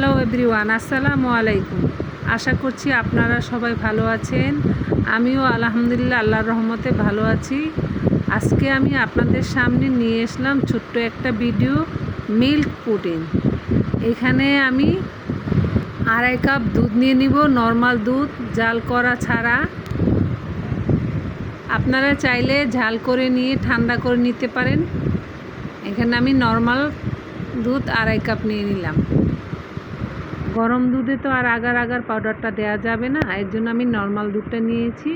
Hello everyone আসসালামু আলাইকুম আশা করছি আপনারা সবাই ভালো আছেন। আমিও আলহামদুলিল্লাহ আল্লাহর রহমতে ভালো আছি। আজকে আমি আপনাদের সামনে নিয়ে এসলাম ছোট্ট একটা ভিডিও মিল্ক পুডিং এখানে আমি আড়াই কাপ দুধ নিয়ে নিব নর্মাল দুধ, জাল করা ছাড়া। আপনারা চাইলে ঝাল করে নিয়ে ঠান্ডা করে নিতে পারেন। এখানে আমি নর্মাল দুধ আড়াই কাপ নিয়ে নিলাম। গরম দুধে তো আর আগার আগার পাউডারটা দেওয়া যাবে না, এর জন্য আমি নর্মাল দুধটা নিয়েছি।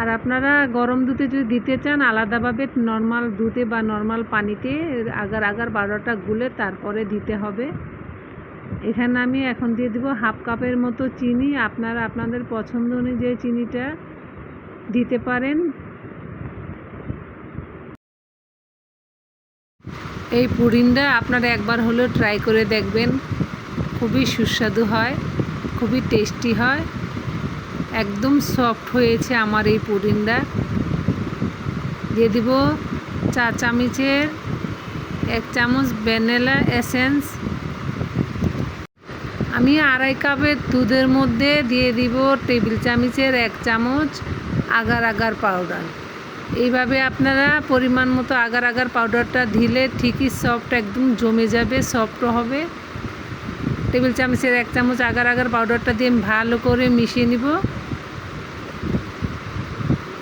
আর আপনারা গরম দুধে যদি দিতে চান, আলাদাভাবে নর্মাল দুধে বা নর্মাল পানিতে আগার আগার পাউডারটা গুলে তারপরে দিতে হবে। এখানে আমি এখন দিয়ে দেবো হাফ কাপের মতো চিনি। আপনারা, আপনাদের পছন্দ অনুযায়ী চিনিটা দিতে পারেন। এই পুডিংটা আপনারা একবার হলেও ট্রাই করে দেখবেন। খুবই সুস্বাদু হয়, খুবই টেস্টি হয়। একদম সফট হয়েছে আমার এই পুডিংটা দিয়ে দিব চা চামচের এক চামচ ভ্যানিলা এসেন্স আমি আড়াই কাপের দুধের মধ্যে দিয়ে দিব টেবিল চামচের এক চামচ আগার আগার পাউডার এইভাবে আপনারা পরিমাণ মতো আগার আগার পাউডারটা দিলে ঠিকই সফট একদম জমে যাবে সফট হবে। টেবিল চামচের এক চামচ আগার আগার পাউডারটা দিয়ে ভালো করে মিশিয়ে নিব।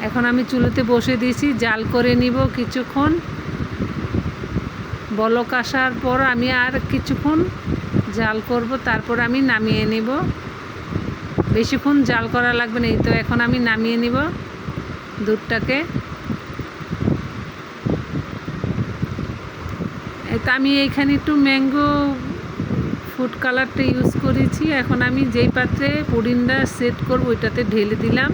এখন আমি চুলোতে বসে দিয়েছি, জাল করে নিব কিছুক্ষণ। বলক আসার পর আমি আর কিছুক্ষণ জাল করব, তারপর আমি নামিয়ে নিব। বেশিক্ষণ জাল করা লাগবে না, এই তো এখন আমি নামিয়ে নিব দুধটাকে। তো আমি এইখানে একটু ম্যাঙ্গো ফুড কালারটা ইউজ করেছি। এখন আমি যেই পাত্রে পুডিংটা সেট করব, ওইটাতে ঢেলে দিলাম।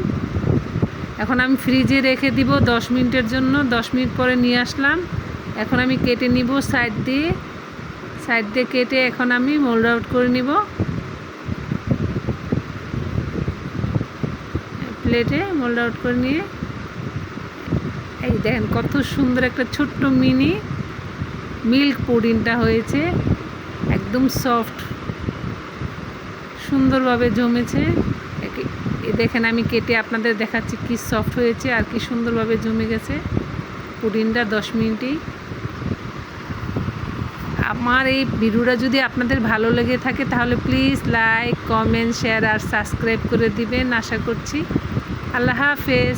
এখন আমি ফ্রিজে রেখে দিব দশ মিনিটের জন্য। দশ মিনিট পরে নিয়ে আসলাম। এখন আমি কেটে নিব সাইড দিয়ে। সাইড দিয়ে কেটে এখন আমি মোল্ড আউট করে নিব। প্লেটে মোল্ড আউট করে নিয়ে। এই দেখেন কত সুন্দর একটা ছোট্ট মিনি মিল্ক পুডিংটা হয়েছে। একদম সফট সুন্দরভাবে জমেছে। দেখেন আমি কেটে আপনাদের দেখাচ্ছি কি সফট হয়েছে আর কি সুন্দরভাবে জমে গেছে। পুডিংটা দশ মিনিটেই। আমার এই ভিডিওটা যদি আপনাদের ভালো লেগে থাকে তাহলে প্লিজ লাইক কমেন্ট শেয়ার আর সাবস্ক্রাইব করে দিবেন। আশা করছি। আল্লাহ হাফেজ।